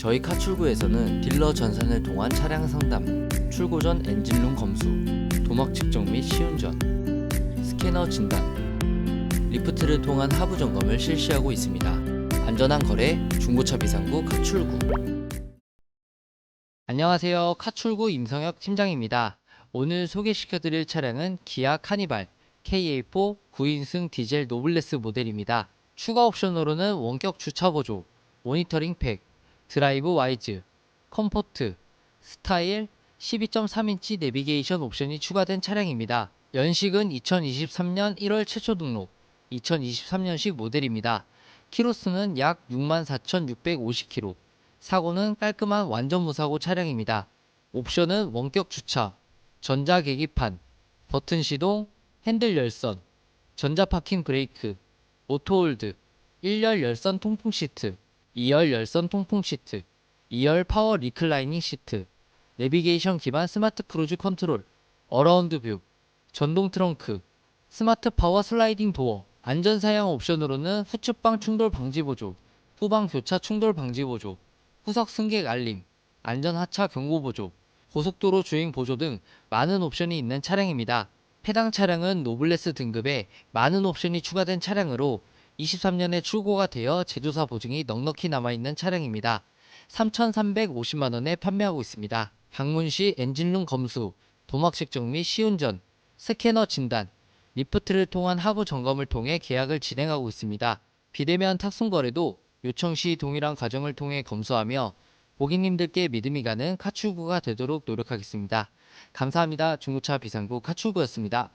저희 카출구에서는 딜러 전산을 통한 차량 상담, 출고 전 엔진룸 검수, 도막 측정 및 시운전, 스캐너 진단, 리프트를 통한 하부 점검을 실시하고 있습니다. 안전한 거래 중고차 비상구 카출구. 안녕하세요. 카출구 임성혁 팀장입니다. 오늘 소개시켜드릴 차량은 기아 카니발 KA4 9인승 디젤 노블레스 모델입니다. 추가 옵션으로는 원격 주차 보조, 모니터링 팩, 드라이브 와이즈, 컴포트, 스타일, 12.3인치 내비게이션 옵션이 추가된 차량입니다. 연식은 2023년 1월 최초 등록, 2023년식 모델입니다. 키로수는 약 64,650km, 사고는 깔끔한 완전 무사고 차량입니다. 옵션은 원격 주차, 전자 계기판, 버튼 시동, 핸들 열선, 전자 파킹 브레이크, 오토홀드, 1열 열선 통풍 시트, 2열 열선 통풍 시트, 2열 파워 리클라이닝 시트, 내비게이션 기반 스마트 크루즈 컨트롤, 어라운드 뷰, 전동 트렁크, 스마트 파워 슬라이딩 도어, 안전 사양 옵션으로는 후측방 충돌 방지 보조, 후방 교차 충돌 방지 보조, 후석 승객 알림, 안전 하차 경고 보조, 고속도로 주행 보조 등 많은 옵션이 있는 차량입니다. 해당 차량은 노블레스 등급에 많은 옵션이 추가된 차량으로 23년에 출고가 되어 제조사 보증이 넉넉히 남아있는 차량입니다. 3,350만원에 판매하고 있습니다. 방문 시 엔진룸 검수, 도막 측정 및 시운전, 스캐너 진단, 리프트를 통한 하부 점검을 통해 계약을 진행하고 있습니다. 비대면 탁송 거래도 요청 시 동일한 과정을 통해 검수하며 고객님들께 믿음이 가는 카출구가 되도록 노력하겠습니다. 감사합니다. 중고차 비상구 카출구였습니다.